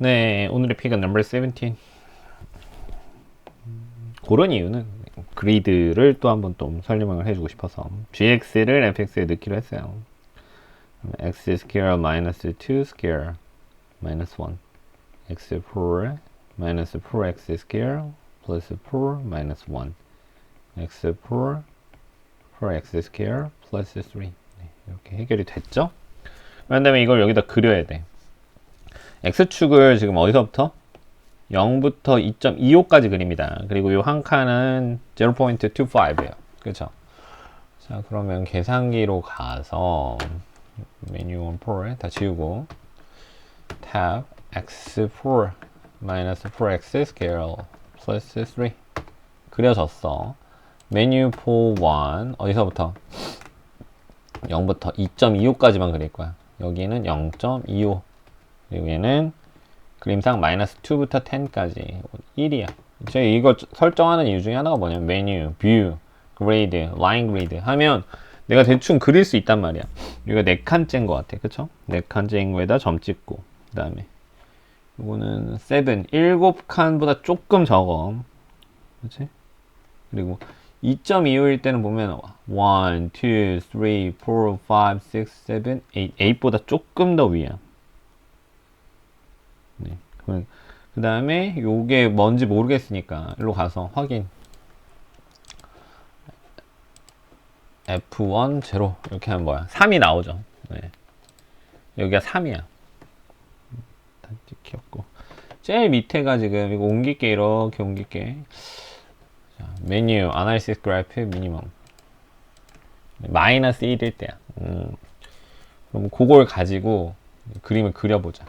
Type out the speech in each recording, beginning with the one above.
네, 오늘의 픽은 넘버 17. 그런 이유는 그리드를 또 한번 또 설명을 해주고 싶어서 gx를 fx에 넣기로 했어요. x square minus 2 square minus 1 x4 minus 4x square plus 4 minus 1 x4 4x square plus 3 네, 이렇게 해결이 됐죠? 그런 다음에 이걸 여기다 그려야 돼. X축을 지금 어디서부터? 0부터 2.25까지 그립니다. 그리고 이 한 칸은 0.25예요. 그렇죠? 자, 그러면 계산기로 가서 메뉴 원 4에 다 지우고 tab x4 minus 4x scale plus 3 그려졌어. 메뉴 4 1 어디서부터? 0부터 2.25까지만 그릴 거야. 여기는 0.25 그리고 얘는 그림상 마이너스 2부터 10까지 1이야. 제가 이걸 설정하는 이유 중에 하나가 뭐냐면 메뉴, 뷰, 그레이드, 라인 그레이드 하면 내가 대충 그릴 수 있단 말이야. 여기가 네 칸째인 것 같아. 그쵸? 네 칸째인 거에다 점 찍고 그 다음에 이거는 7, 7칸보다 조금 적어. 그치? 그리고 2.25일 때는 보면 1, 2, 3, 4, 5, 6, 7, 8, 8보다 조금 더 위야. 네. 그 다음에 요게 뭔지 모르겠으니까 일로 가서 확인. F1 0 이렇게 하면 뭐야? 3이 나오죠. 네. 여기가 3이야. 다 찍혔고. 제일 밑에가 지금 이거 옮길게 이렇게 옮길게. 자, 메뉴 아나리시스 그래프 미니멈 마이너스 1일 때야. 음. 그럼 그걸 가지고 그림을 그려보자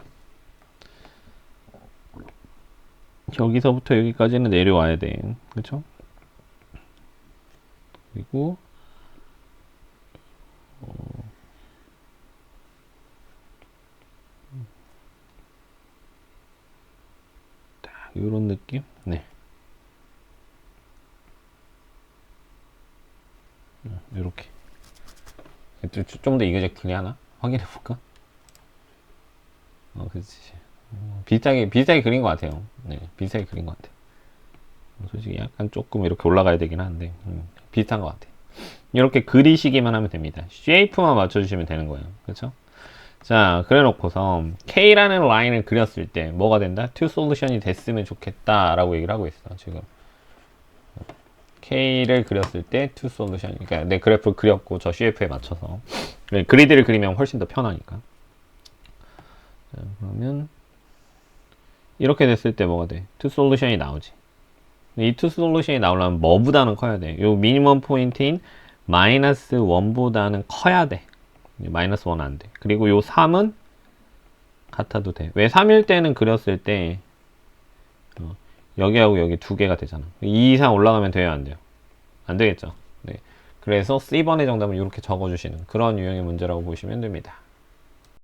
여기서부터 여기까지는 내려와야 돼. 그쵸? 그리고, 어, 딱, 요런 느낌? 네. 요렇게. 좀 더 이거젝트리 하나? 확인해 볼까? 어, 그렇지. 비슷하게 비슷하게 그린 것 같아요. 네, 비슷하게 그린 것 같아요. 솔직히 약간 조금 이렇게 올라가야 되긴 하는데 음, 비슷한 것 같아요. 이렇게 그리시기만 하면 됩니다. 쉐이프만 맞춰주시면 되는 거예요. 그렇죠? 자, 그래놓고서 K라는 라인을 그렸을 때 뭐가 된다? To solution이 됐으면 좋겠다라고 얘기를 하고 있어 지금. K를 그렸을 때 to solution. 그러니까 내 그래프를 그렸고 저 CF에 맞춰서 그리드를 그리면 훨씬 더 편하니까. 자, 그러면 이렇게 됐을 때 뭐가 돼? to solution이 나오지. 이 to solution이 나오려면 뭐보다는 커야 돼? 요 미니멈 포인트인 마이너스 1보다는 커야 돼. 마이너스 1 안 돼. 그리고 요 3은 같아도 돼. 왜 3일 때는 그렸을 때 어, 여기하고 여기 두 개가 되잖아. 2 이상 올라가면 돼요, 안 돼요? 안 되겠죠. 네. 그래서 C번의 정답은 이렇게 적어주시는 그런 유형의 문제라고 보시면 됩니다.